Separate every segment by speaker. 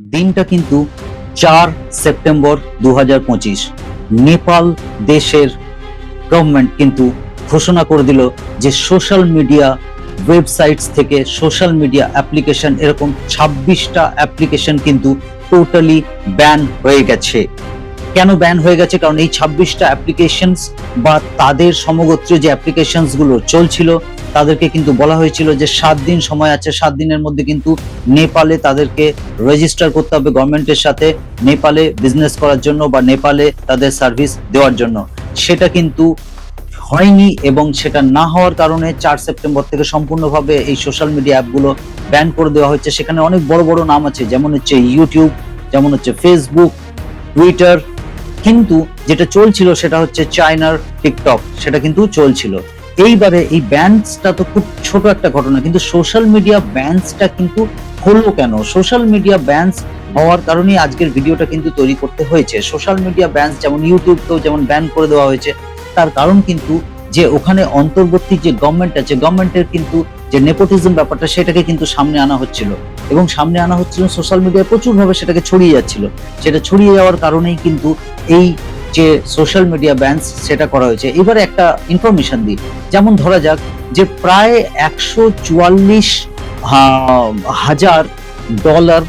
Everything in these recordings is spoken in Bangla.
Speaker 1: দিনটা কিন্তু চার সেপ্টেম্বর দু হাজার পঁচিশ। নেপাল দেশের গভর্নমেন্ট কিন্তু ঘোষণা করে দিল যে সোশ্যাল মিডিয়া ওয়েবসাইটস থেকে সোশ্যাল মিডিয়া অ্যাপ্লিকেশন এরকম ছাব্বিশটা অ্যাপ্লিকেশন কিন্তু টোটালি ব্যান হয়ে গেছে। কেন ব্যান হয়ে গেছে? কারণ এই ছাব্বিশটা অ্যাপ্লিকেশনস বা তাদের সমগোত্রীয় যে অ্যাপ্লিকেশনসগুলো চলছিল, তাদেরকে কিন্তু বলা হয়েছিল যে সাত দিন সময় আছে। সাত দিনের মধ্যে কিন্তু নেপালে তাদেরকে রেজিস্টার করতে হবে গভর্নমেন্টের সাথে, নেপালে বিজনেস করার জন্য বা নেপালে তাদের সার্ভিস দেওয়ার জন্য। সেটা কিন্তু হয়নি এবং সেটা না হওয়ার কারণে চার সেপ্টেম্বর থেকে সম্পূর্ণভাবে এই সোশ্যাল মিডিয়া অ্যাপগুলো ব্যান করে দেওয়া হচ্ছে সেখানে অনেক বড় বড় নাম আছে, যেমন হচ্ছে ইউটিউব যেমন হচ্ছে ফেসবুক টুইটার কিন্তু যেটা চলছিল সেটা হচ্ছে চায়নার টিকটক, সেটা কিন্তু চলছিল। এইবারে এই ব্যান্সটা তো খুব ছোট একটা ঘটনা, কিন্তু সোশ্যাল মিডিয়া ব্যান্সটা কিন্তু হলো কেন? সোশ্যাল মিডিয়া ব্যান্স হওয়ার কারণে আজকের ভিডিওটা কিন্তু তৈরি করতে হয়েছে। সোশ্যাল মিডিয়া ব্যান্স যেমন ইউটিউবকেও যেমন ব্যান করে দেওয়া হয়েছে, তার কারণ কিন্তু যে ওখানে অন্তর্বর্তী যে গভর্নমেন্ট আছে গভর্নমেন্টের কিন্তু যে নেপোটিজম ব্যাপারটা, সেটাকে কিন্তু সামনে আনা হচ্ছিল। এবং সামনে আনা হচ্ছিল সোশ্যাল মিডিয়ায় প্রচুরভাবে সেটাকে ছড়িয়ে যাচ্ছিল। সেটা ছড়িয়ে যাওয়ার কারণেই কিন্তু এই যে সোশ্যাল মিডিয়া ব্যান্স সেটা করা হয়েছে। এবারে একটা ইনফরমেশন দিই। যেমন ধরা যাক যে প্রায় একশো চুয়াল্লিশ হাজার ডলার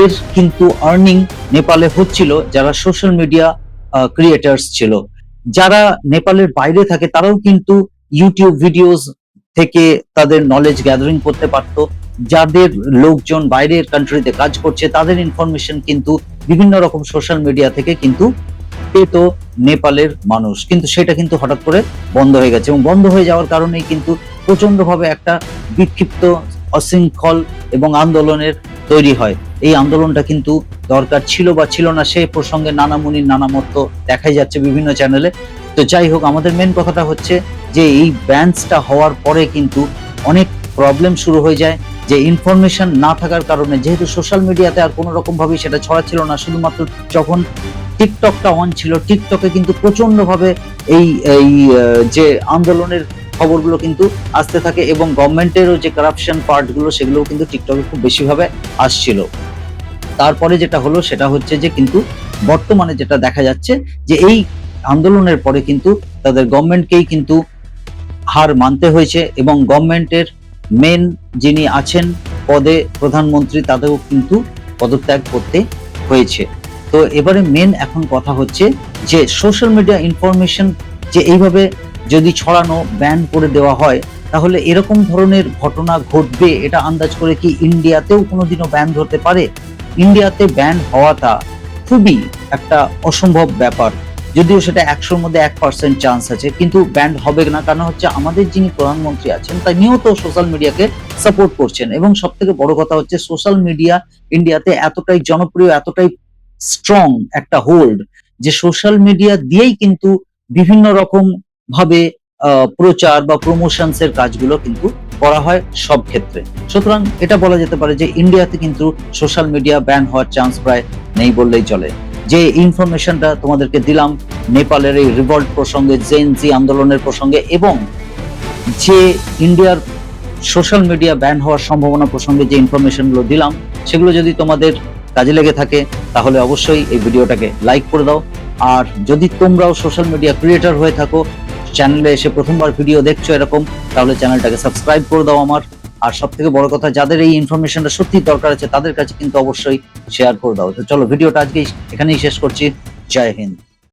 Speaker 1: এর কিন্তু আর্নিং নেপালে হচ্ছিল যারা সোশ্যাল মিডিয়া ক্রিয়েটার্স ছিল। যারা নেপালের বাইরে থাকে, তারাও কিন্তু ইউটিউব ভিডিওস থেকে তাদের নলেজ গ্যাদারিং করতে পারতো। যাদের লোকজন বাইরের কান্ট্রিতে কাজ করছে, তাদের ইনফরমেশন কিন্তু বিভিন্ন রকম সোশ্যাল মিডিয়া থেকে কিন্তু পেত নেপালের মানুষ। কিন্তু সেটা কিন্তু হঠাৎ করে বন্ধ হয়ে গেছে এবং বন্ধ হয়ে যাওয়ার কারণেই কিন্তু প্রচন্ডভাবে একটা বিক্ষিপ্ত অশৃঙ্খল এবং আন্দোলনের তৈরি হয়। এই আন্দোলনটা কিন্তু দরকার ছিল বা ছিল না, সে প্রসঙ্গে নানা মুনির নানা মত দেখাই যাচ্ছে বিভিন্ন চ্যানেলে তো যাই হোক, আমাদের মেন কথাটা হচ্ছে যে এই ব্যান্সটা হওয়ার পরে কিন্তু অনেক প্রবলেম শুরু হয়ে যায়। যে ইনফরমেশন না থাকার কারণে, যেহেতু সোশ্যাল মিডিয়াতে আর কোনো রকম ভাবে সেটা ছড়াচ্ছিল না, শুধুমাত্র যখন টিকটকটা অন ছিল টিকটকে কিন্তু প্রচণ্ড ভাবে এই এই যে আন্দোলনের খবরগুলো কিন্তু আসতে থাকে এবং গভর্নমেন্টেরও যে কারাপশন পার্টগুলো সেগুলো কিন্তু টিকটকে খুব বেশিভাবে আসছিল। তারপরে যেটা হলো সেটা হচ্ছে যে কিন্তু বর্তমানে যেটা দেখা যাচ্ছে যে এই আন্দোলনের পরে কিন্তু তাদের গভর্নমেন্টকেই কিন্তু হার মানতে হয়েছে এবং গভর্নমেন্টের মেন যিনি আছেন পদে প্রধানমন্ত্রী তাদেরও কিন্তু পদত্যাগ করতে হয়েছে। তো এবারে মেন এখন কথা হচ্ছে যে সোশ্যাল মিডিয়া ইনফরমেশন যে এইভাবে যদি ছড়ানো ব্যান করে দেওয়া হয়, তাহলে এরকম ধরনের ঘটনা ঘটবে, এটা আন্দাজ করে কি ইন্ডিয়াতেও কোনোদিনও ব্যান ধরতে পারে? ইন্ডিয়াতে ব্যান হওয়াটা খুবই একটা অসম্ভব ব্যাপার। যদিও সেটা একশোর মধ্যে এক পার্সেন্ট চান্স আছে, কিন্তু ব্যান্ড হবে না কারণ হচ্ছে আমাদের যিনি প্রধানমন্ত্রী আছেন তো সোশ্যাল মিডিয়াকে সাপোর্ট করছেন। এবং সব থেকে বড় কথা হচ্ছে সোশ্যাল মিডিয়া ইন্ডিয়াতে এতটাই জনপ্রিয়, এতটাই স্ট্রং একটা হোল্ড যে সোশ্যাল মিডিয়া দিয়েই কিন্তু বিভিন্ন রকম ভাবে প্রচার বা প্রমোশনস এর কাজগুলো কিন্তু করা হয় সব ক্ষেত্রে। সুতরাং এটা বলা যেতে পারে যে ইন্ডিয়াতে কিন্তু সোশ্যাল মিডিয়া ব্যান হওয়ার চান্স প্রায় নেই বললেই চলে। যে ইনফরমেশনটা তোমাদেরকে দিলাম, নেপালের এই রিভল্ট প্রসঙ্গে জেনজি আন্দোলনের প্রসঙ্গে এবং যে ইন্ডিয়ার সোশ্যাল মিডিয়া ব্যান হওয়ার সম্ভাবনা প্রসঙ্গে যে ইনফরমেশনগুলো দিলাম, সেগুলো যদি তোমাদের কাজে লেগে থাকে, তাহলে অবশ্যই এই ভিডিওটাকে লাইক করে দাও। আর যদি তোমরাও সোশ্যাল মিডিয়া ক্রিয়েটার হয়ে থাকো চ্যানেলে এসে প্রথমবার ভিডিও দেখছ এরকম, তাহলে চ্যানেলটাকে সাবস্ক্রাইব করে দাও আমার। আর সব থেকে বড় কথা, যাদের এই ইনফরমেশনটা সত্যি দরকার আছে, তাদের কাছে কিন্তু অবশ্যই শেয়ার করে দাও। তো চলো ভিডিওটা আজকে এখানেই শেষ করছি। জয় হিন্দ।